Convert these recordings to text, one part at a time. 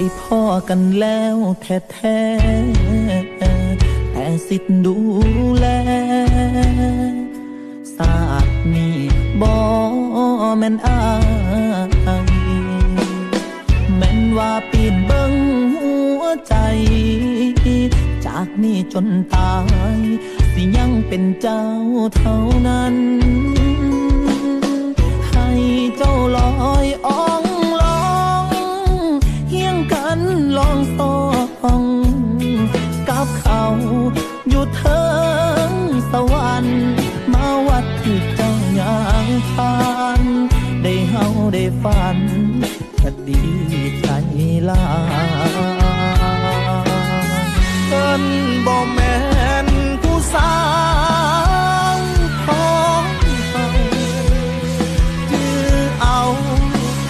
ได้พ่อกันแล้วแท้ๆแต่สิทธิ์ดูแลศาสตร์นี้บ่แม่นอายแม่นว่าปีนเบิ่งหัวใจ จากนี้จนตาย สิยังเป็นเจ้าเท่านั้น ให้เจ้าลอ ลองสองกับเขาอยู่เทิงสวรรค์มาวัดที่เจ้าย่างผ่านได้เฮาได้ฝันก็ดีใจลาเอิ้นบ่แม่นผู้สาวของเฮาจื้อเอา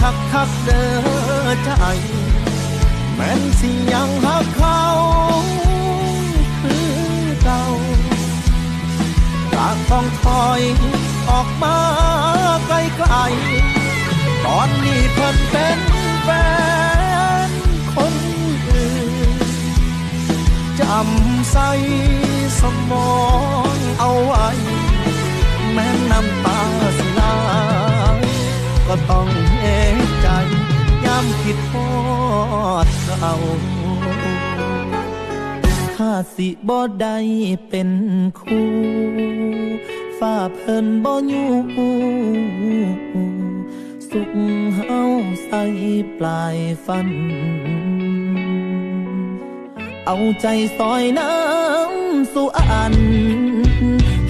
คักคักเด้อใจ แม่นสิยังหักเขาคือเก่าจากต้องถอยออกมาไกลๆตอนนี้เพิ่นเป็นแฟนคนอื่นจำใส่สมองเอาไว้ แม้น้ำตาสิไหลายก็ต้องเอกใจย้ำ คิดทอดเขาถ้าสิบ่ได้เป็นคู่ฝ้าเพิ่นบ่อยู่สุขเฮาใส่ปลายฟัน เอาใจซอยน้ำสู่อัน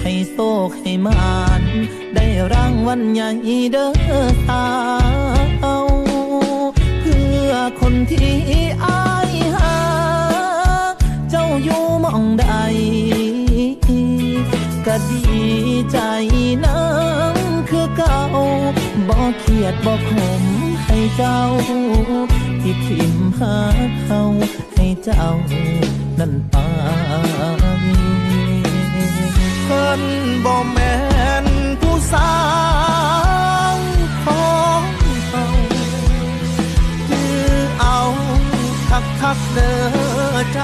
ให้โศกให้มาน ได้รางวัลใหญ่เด้อสา ก็ดีใจนังคือเก่าบ่เครียดบ่ขมให้เจ้า ที่ทิมหาเขาให้เจ้า นั่นไปเพิ่นบ่แม่นผู้สาวของเฮาจื้อเอาคักคักเด้อใจ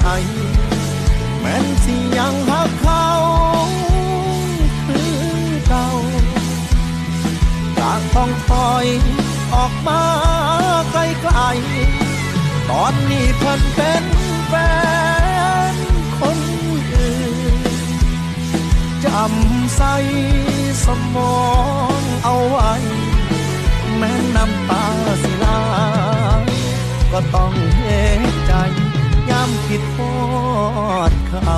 ออย ออกมาไกลๆตอนนี้เพิ่นเป็นแฟนคนอื่นจำใส่สมองเอาไว้ แม้น้ำตาสิลา ก็ต้องเห็นใจย้ำคิดทอดเขา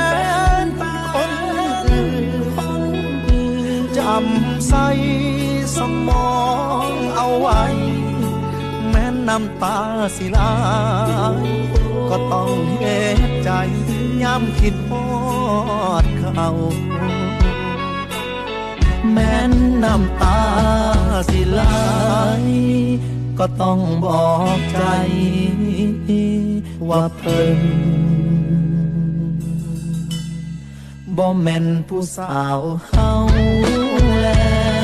ำใส่สมองเอาไว้ แม้น้ำตาสิลายก็ต้องเห็นใจย้ำคิดพอดเขาแม้นน้ำตาสิไหลก็ต้องบอกใจว่าเพิ่นบ่แม่นผู้สาวเฮา love